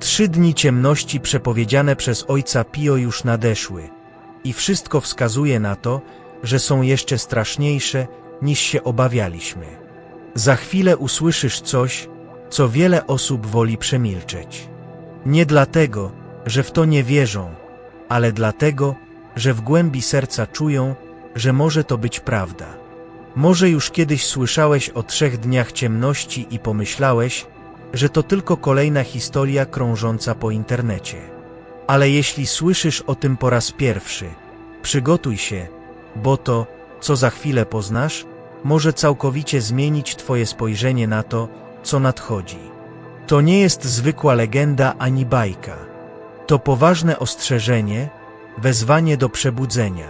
Trzy dni ciemności przepowiedziane przez ojca Pio już nadeszły i wszystko wskazuje na to, że są jeszcze straszniejsze niż się obawialiśmy. Za chwilę usłyszysz coś, co wiele osób woli przemilczeć. Nie dlatego, że w to nie wierzą, ale dlatego, że w głębi serca czują, że może to być prawda. Może już kiedyś słyszałeś o trzech dniach ciemności i pomyślałeś, że to tylko kolejna historia krążąca po internecie. Ale jeśli słyszysz o tym po raz pierwszy, przygotuj się, bo to, co za chwilę poznasz, może całkowicie zmienić Twoje spojrzenie na to, co nadchodzi. To nie jest zwykła legenda ani bajka. To poważne ostrzeżenie, wezwanie do przebudzenia.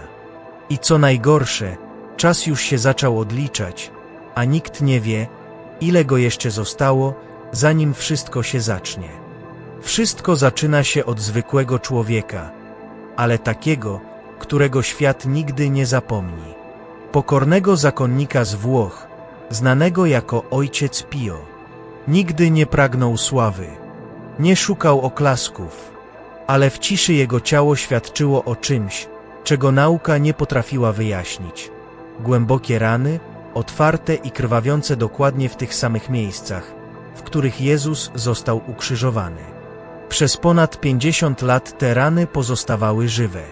I co najgorsze, czas już się zaczął odliczać, a nikt nie wie, ile go jeszcze zostało, zanim wszystko się zacznie. Wszystko zaczyna się od zwykłego człowieka, ale takiego, którego świat nigdy nie zapomni. Pokornego zakonnika z Włoch, znanego jako ojciec Pio. Nigdy nie pragnął sławy, nie szukał oklasków, ale w ciszy jego ciało świadczyło o czymś, czego nauka nie potrafiła wyjaśnić. Głębokie rany, otwarte i krwawiące dokładnie w tych samych miejscach, w których Jezus został ukrzyżowany. Przez ponad 50 lat te rany pozostawały żywe.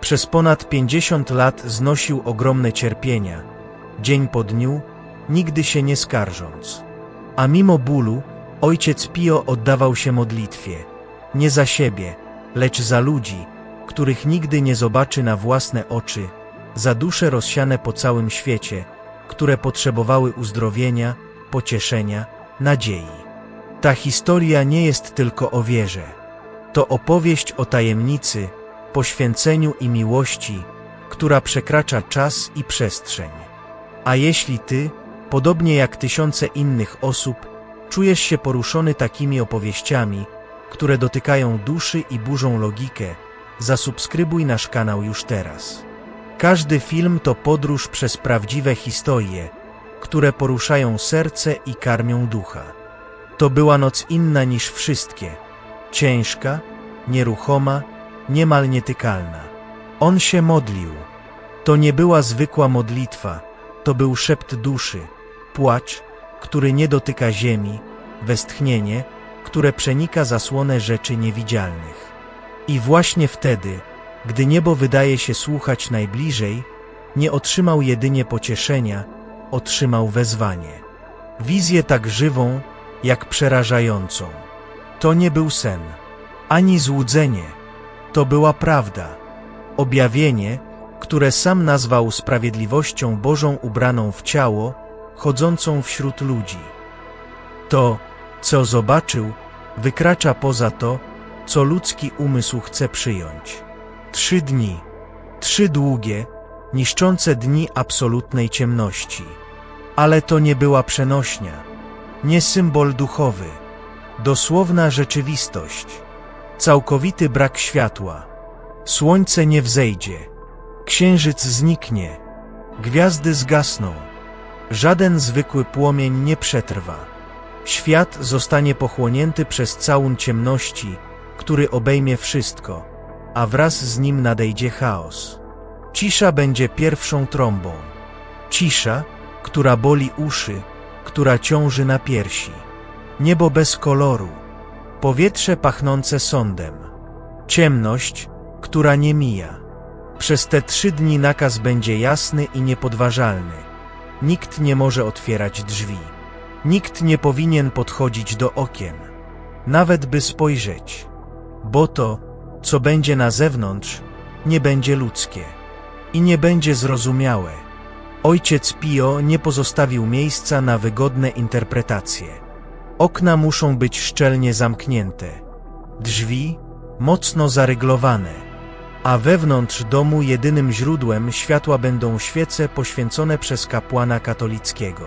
Przez ponad 50 lat znosił ogromne cierpienia, dzień po dniu, nigdy się nie skarżąc. A mimo bólu, ojciec Pio oddawał się modlitwie, nie za siebie, lecz za ludzi, których nigdy nie zobaczy na własne oczy, za dusze rozsiane po całym świecie, które potrzebowały uzdrowienia, pocieszenia, nadziei. Ta historia nie jest tylko o wierze. To opowieść o tajemnicy, poświęceniu i miłości, która przekracza czas i przestrzeń. A jeśli ty, podobnie jak tysiące innych osób, czujesz się poruszony takimi opowieściami, które dotykają duszy i burzą logikę, zasubskrybuj nasz kanał już teraz. Każdy film to podróż przez prawdziwe historie, które poruszają serce i karmią ducha. To była noc inna niż wszystkie, ciężka, nieruchoma, niemal nietykalna. On się modlił. To nie była zwykła modlitwa, to był szept duszy, płacz, który nie dotyka ziemi, westchnienie, które przenika zasłonę rzeczy niewidzialnych. I właśnie wtedy, gdy niebo wydaje się słuchać najbliżej, nie otrzymał jedynie pocieszenia, otrzymał wezwanie. Wizję tak żywą, jak przerażającą. To nie był sen, ani złudzenie, to była prawda. Objawienie, które sam nazwał sprawiedliwością Bożą ubraną w ciało, chodzącą wśród ludzi. To, co zobaczył, wykracza poza to, co ludzki umysł chce przyjąć. Trzy dni, trzy długie, niszczące dni absolutnej ciemności. Ale to nie była przenośnia, nie symbol duchowy, dosłowna rzeczywistość, całkowity brak światła. Słońce nie wzejdzie, księżyc zniknie, gwiazdy zgasną, żaden zwykły płomień nie przetrwa. Świat zostanie pochłonięty przez całun ciemności, który obejmie wszystko, a wraz z nim nadejdzie chaos. Cisza będzie pierwszą trąbą. Cisza, która boli uszy, która ciąży na piersi. Niebo bez koloru, powietrze pachnące sądem. Ciemność, która nie mija. Przez te trzy dni nakaz będzie jasny i niepodważalny. Nikt nie może otwierać drzwi. Nikt nie powinien podchodzić do okien, nawet by spojrzeć, bo to, co będzie na zewnątrz, nie będzie ludzkie i nie będzie zrozumiałe. Ojciec Pio nie pozostawił miejsca na wygodne interpretacje. Okna muszą być szczelnie zamknięte, drzwi mocno zaryglowane, a wewnątrz domu jedynym źródłem światła będą świece poświęcone przez kapłana katolickiego.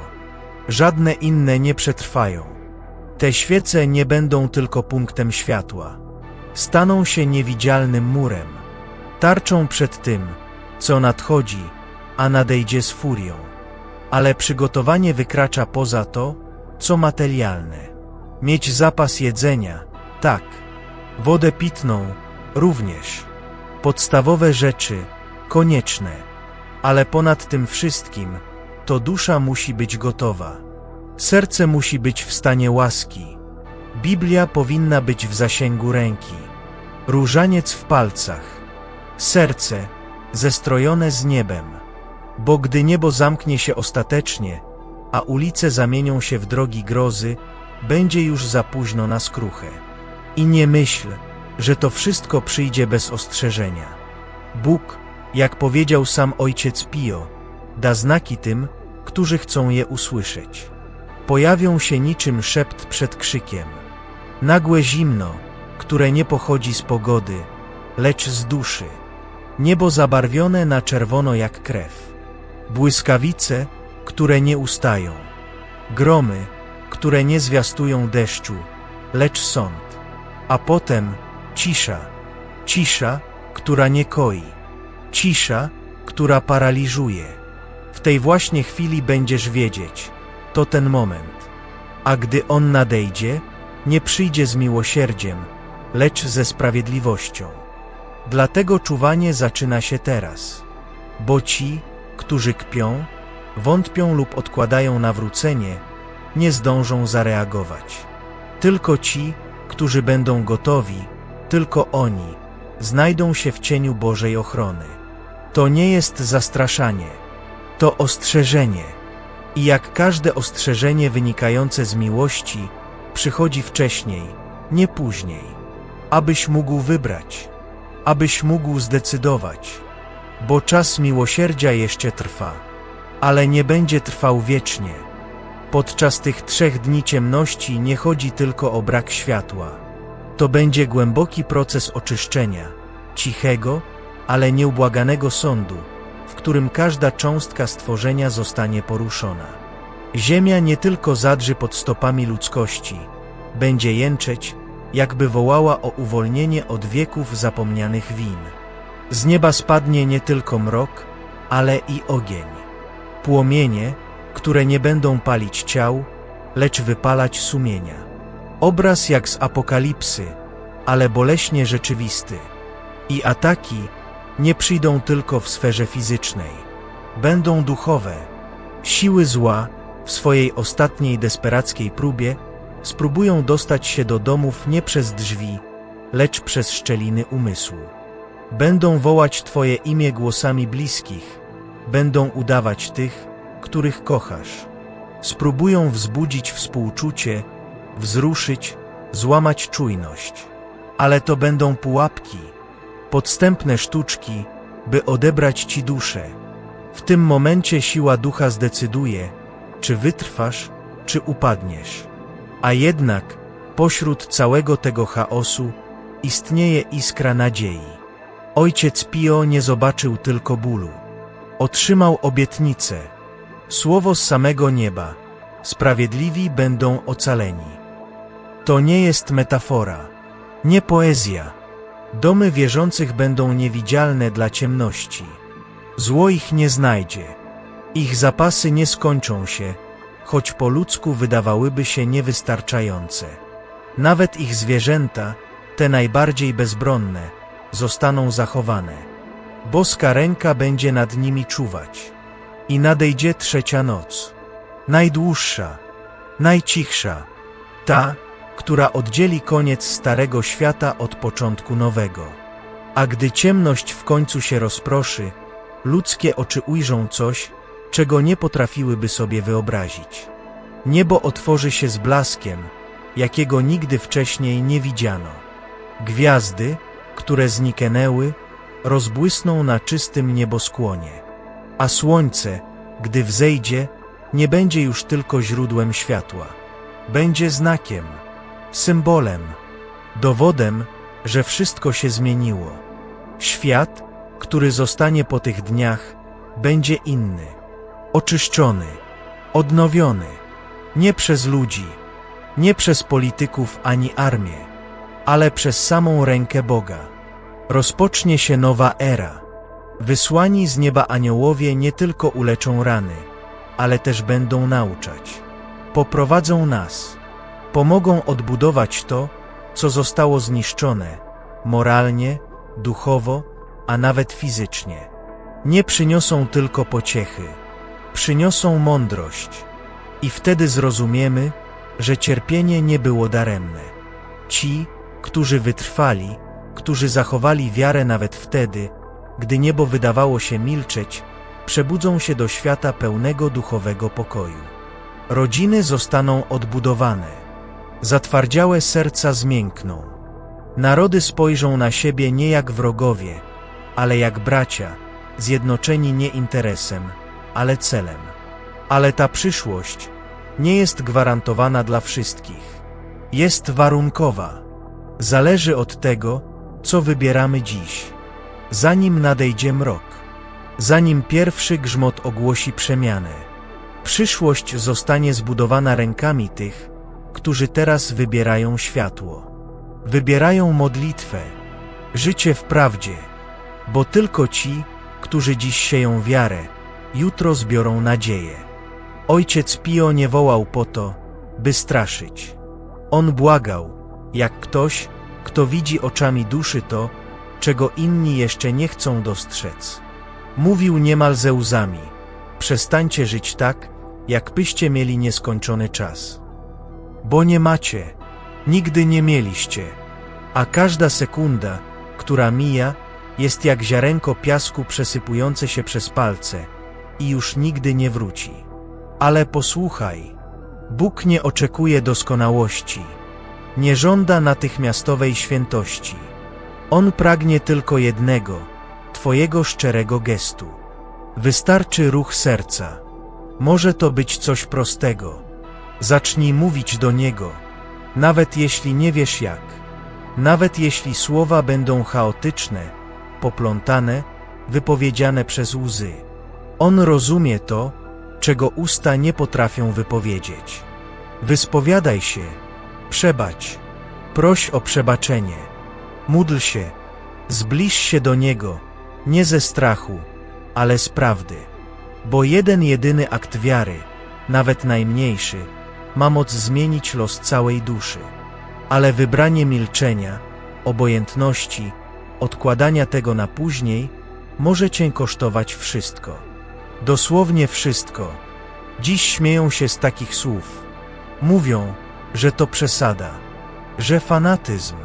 Żadne inne nie przetrwają. Te świece nie będą tylko punktem światła. Staną się niewidzialnym murem, tarczą przed tym, co nadchodzi, a nadejdzie z furią. Ale przygotowanie wykracza poza to, co materialne. Mieć zapas jedzenia, Tak, wodę pitną również. Podstawowe rzeczy, konieczne. Ale ponad tym wszystkim, to dusza musi być gotowa. Serce musi być w stanie łaski. Biblia powinna być w zasięgu ręki. Różaniec w palcach. Serce zestrojone z niebem. Bo gdy niebo zamknie się ostatecznie, a ulice zamienią się w drogi grozy, będzie już za późno na skruchę. I nie myśl, że to wszystko przyjdzie bez ostrzeżenia. Bóg, jak powiedział sam ojciec Pio, da znaki tym, którzy chcą je usłyszeć. Pojawią się niczym szept przed krzykiem. Nagłe zimno, które nie pochodzi z pogody, lecz z duszy. Niebo zabarwione na czerwono jak krew. Błyskawice, które nie ustają. Gromy, które nie zwiastują deszczu, lecz sąd. A potem cisza. Cisza, która nie koi. Cisza, która paraliżuje. W tej właśnie chwili będziesz wiedzieć, to ten moment. A gdy on nadejdzie, nie przyjdzie z miłosierdziem, lecz ze sprawiedliwością. Dlatego czuwanie zaczyna się teraz. Bo ci, którzy kpią, wątpią lub odkładają nawrócenie, nie zdążą zareagować. Tylko ci, którzy będą gotowi, tylko oni, znajdą się w cieniu Bożej ochrony. To nie jest zastraszanie, to ostrzeżenie. I jak każde ostrzeżenie wynikające z miłości, przychodzi wcześniej, nie później. Abyś mógł wybrać, abyś mógł zdecydować, bo czas miłosierdzia jeszcze trwa, ale nie będzie trwał wiecznie. Podczas tych trzech dni ciemności nie chodzi tylko o brak światła. To będzie głęboki proces oczyszczenia, cichego, ale nieubłaganego sądu, w którym każda cząstka stworzenia zostanie poruszona. Ziemia nie tylko zadrzy pod stopami ludzkości, będzie jęczeć, jakby wołała o uwolnienie od wieków zapomnianych win. Z nieba spadnie nie tylko mrok, ale i ogień. Płomienie, które nie będą palić ciał, lecz wypalać sumienia. Obraz jak z apokalipsy, ale boleśnie rzeczywisty. I ataki nie przyjdą tylko w sferze fizycznej. Będą duchowe. Siły zła, w swojej ostatniej desperackiej próbie, spróbują dostać się do domów nie przez drzwi, lecz przez szczeliny umysłu. Będą wołać Twoje imię głosami bliskich, będą udawać tych, których kochasz. Spróbują wzbudzić współczucie, wzruszyć, złamać czujność. Ale to będą pułapki, podstępne sztuczki, by odebrać ci duszę. W tym momencie siła ducha zdecyduje, czy wytrwasz, czy upadniesz. A jednak, pośród całego tego chaosu, istnieje iskra nadziei. Ojciec Pio nie zobaczył tylko bólu. Otrzymał obietnicę, słowo z samego nieba. Sprawiedliwi będą ocaleni. To nie jest metafora, nie poezja. Domy wierzących będą niewidzialne dla ciemności. Zło ich nie znajdzie. Ich zapasy nie skończą się, choć po ludzku wydawałyby się niewystarczające. Nawet ich zwierzęta, te najbardziej bezbronne, zostaną zachowane. Boska ręka będzie nad nimi czuwać. I nadejdzie trzecia noc. Najdłuższa, najcichsza, ta, która oddzieli koniec starego świata od początku nowego. A gdy ciemność w końcu się rozproszy, ludzkie oczy ujrzą coś, czego nie potrafiłyby sobie wyobrazić. Niebo otworzy się z blaskiem, jakiego nigdy wcześniej nie widziano. Gwiazdy, które zniknęły, rozbłysną na czystym nieboskłonie, a słońce, gdy wzejdzie, nie będzie już tylko źródłem światła. Będzie znakiem, symbolem, dowodem, że wszystko się zmieniło. Świat, który zostanie po tych dniach, będzie inny, oczyszczony, odnowiony, nie przez ludzi, nie przez polityków ani armię, ale przez samą rękę Boga. Rozpocznie się nowa era. Wysłani z nieba aniołowie nie tylko uleczą rany, ale też będą nauczać. Poprowadzą nas, pomogą odbudować to, co zostało zniszczone, moralnie, duchowo, a nawet fizycznie. Nie przyniosą tylko pociechy, przyniosą mądrość. I wtedy zrozumiemy, że cierpienie nie było daremne. Ci, którzy wytrwali, którzy zachowali wiarę nawet wtedy, gdy niebo wydawało się milczeć, przebudzą się do świata pełnego duchowego pokoju. Rodziny zostaną odbudowane. Zatwardziałe serca zmiękną. Narody spojrzą na siebie nie jak wrogowie, ale jak bracia, zjednoczeni nie interesem, ale celem. Ale ta przyszłość nie jest gwarantowana dla wszystkich. Jest warunkowa. Zależy od tego, co wybieramy dziś. Zanim nadejdzie mrok, zanim pierwszy grzmot ogłosi przemianę, przyszłość zostanie zbudowana rękami tych, którzy teraz wybierają światło. Wybierają modlitwę, życie w prawdzie, bo tylko ci, którzy dziś sieją wiarę, jutro zbiorą nadzieję. Ojciec Pio nie wołał po to, by straszyć. On błagał, jak ktoś, kto widzi oczami duszy to, czego inni jeszcze nie chcą dostrzec. Mówił niemal ze łzami: Przestańcie żyć tak, jakbyście mieli nieskończony czas. Bo nie macie, nigdy nie mieliście, a każda sekunda, która mija, jest jak ziarenko piasku przesypujące się przez palce i już nigdy nie wróci. Ale posłuchaj, Bóg nie oczekuje doskonałości, nie żąda natychmiastowej świętości. On pragnie tylko jednego, Twojego szczerego gestu. Wystarczy ruch serca. Może to być coś prostego. Zacznij mówić do Niego, nawet jeśli nie wiesz jak. Nawet jeśli słowa będą chaotyczne, poplątane, wypowiedziane przez łzy. On rozumie to, czego usta nie potrafią wypowiedzieć. Wyspowiadaj się, przebacz, proś o przebaczenie, módl się, zbliż się do Niego, nie ze strachu, ale z prawdy. Bo jeden jedyny akt wiary, nawet najmniejszy, ma moc zmienić los całej duszy. Ale wybranie milczenia, obojętności, odkładania tego na później, może cię kosztować wszystko. Dosłownie wszystko. Dziś śmieją się z takich słów. Mówią, że to przesada, że fanatyzm.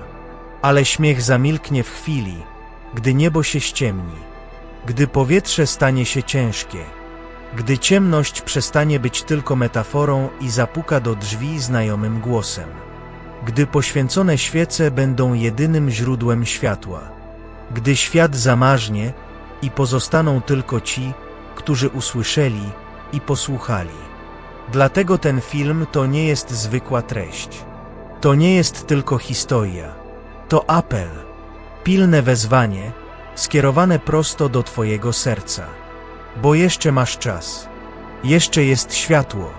Ale śmiech zamilknie w chwili, gdy niebo się ściemni, gdy powietrze stanie się ciężkie, gdy ciemność przestanie być tylko metaforą i zapuka do drzwi znajomym głosem, gdy poświęcone świece będą jedynym źródłem światła, gdy świat zamarznie i pozostaną tylko ci, którzy usłyszeli i posłuchali. Dlatego ten film to nie jest zwykła treść. To nie jest tylko historia. To apel, pilne wezwanie, skierowane prosto do Twojego serca. Bo jeszcze masz czas. Jeszcze jest światło,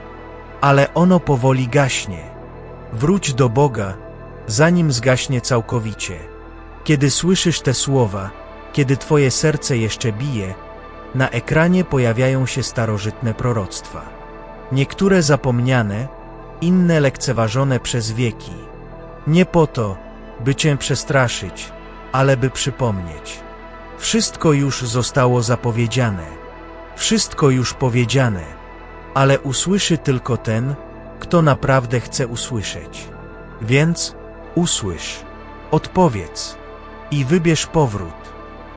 ale ono powoli gaśnie. Wróć do Boga, zanim zgaśnie całkowicie. Kiedy słyszysz te słowa, kiedy Twoje serce jeszcze bije, na ekranie pojawiają się starożytne proroctwa. Niektóre zapomniane, inne lekceważone przez wieki. Nie po to, by Cię przestraszyć, ale by przypomnieć. Wszystko już zostało zapowiedziane. Wszystko już powiedziane, ale usłyszy tylko ten, kto naprawdę chce usłyszeć. Więc usłysz, odpowiedz i wybierz powrót.